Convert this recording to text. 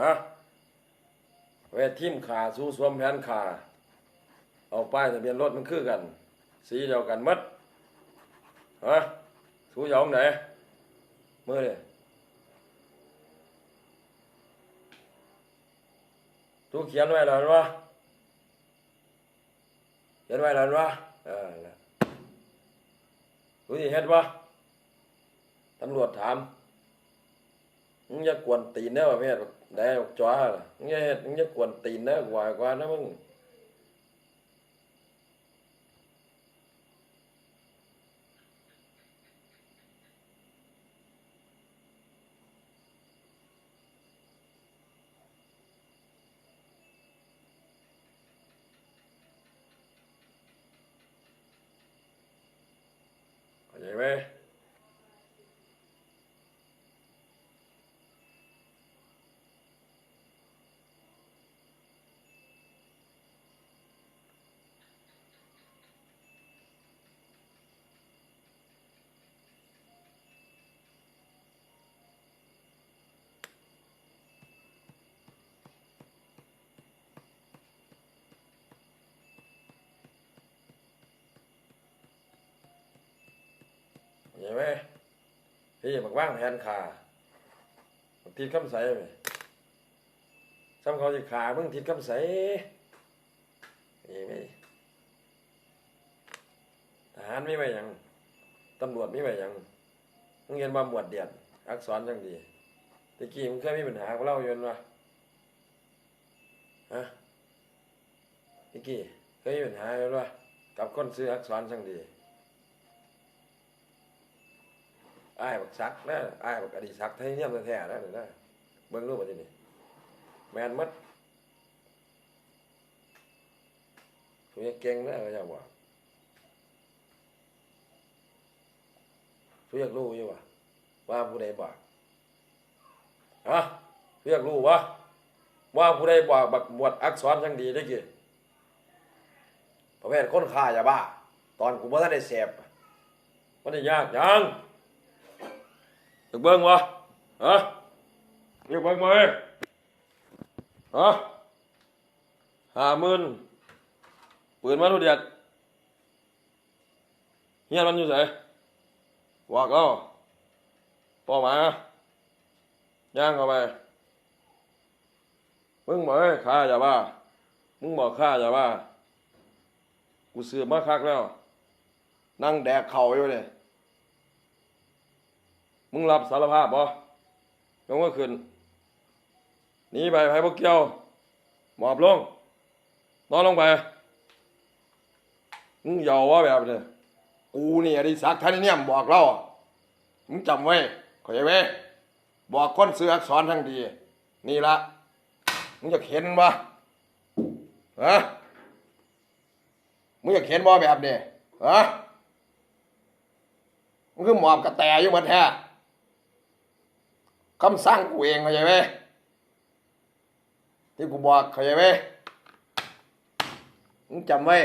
ฮะเวททิมขาสู้สวมแผนขาเอาป้ายทะเบียนรถมันคือกัน สีเดียวกันมัดฮะสู้ยองไหนมือเลยสู้เขียนไว้แล้ววะเขียนไว้แล้ววะเออรู้ที่เฮ็ดวะตำรวจถาม มึงอย่ากวนตีนเด้อประเภทได้จ้าล่ะมึงอย่าเฮ็ดมึงอย่ากวนตีนเด้อกว่ากว่านะมึงเข้าใจไหม เห็นไหมพี่บักว่างแผนขาบักทิศคำใสไหมซ้ำเขาสิขามึงทิศคำใสเห็นไหมทหารไมีไว้หยังตำรวจไมีไว้หยังมึงเรียนมาหมวดเดียดอักษรจังดีตะกี้มึงเคยมีปัญหากับเราอยู่นั่นวะฮะตะกี้เคยมีปัญหาอยู่วะกับคนซื้ออักษรจังดี อ้ายบักซักนะอ้ายบักอดีซักไทยเนี่ยมันแท้นะเดี๋ยวนะเบิ่งรูปมาทีนี่แมนมัดผู้ยังเก่งนะเขาจะบอกผู้อยากรู้อยู่วะว่าผู้ใดบอกฮะผู้อยากรู้วะว่าผู้ใดบอกบักหมวดอักษรจังดีได้กี่ประเภทคนฆ่าอย่าบ้า ตอนกูบ่ทันได้เสพมันได้ยากยัง อยากเบิ่งวะฮะอยากเบิ่งไหมฮะห้าหมื่นปืนมาทุเดียดเฮียนมันอยู่ไหนวากเอาป่อมาย่างเข้าไปมึงบอกให้ข้าอย่าบ้ามึงบอกข้าอย่าบ้ากูเสือมาคักแล้ว นั่งแดกเข่าอยู่เลย มึงรับสารภาพบ่ยกมือขึ้นหนีไปไผบ่เกี่ยวหมอบลง นอนลงไป มึงยาว่าแบบนี้กูนี่อดิศักดิ์ท่านเนี่ยมบอกเรามึงจำไว้เข้าใจไหมบอกคนซื้ออักษรทั้งดี นี่ละมึงจะเข็นบ่ฮะมึงจะเข็นบ่แบบนี้ฮะมึงคือหมอบกระแตอยู่หมดแท้ คำสร้างกูเองเข้าใจไหมที่กูบอกเข้าใจไหมมึงจำไว้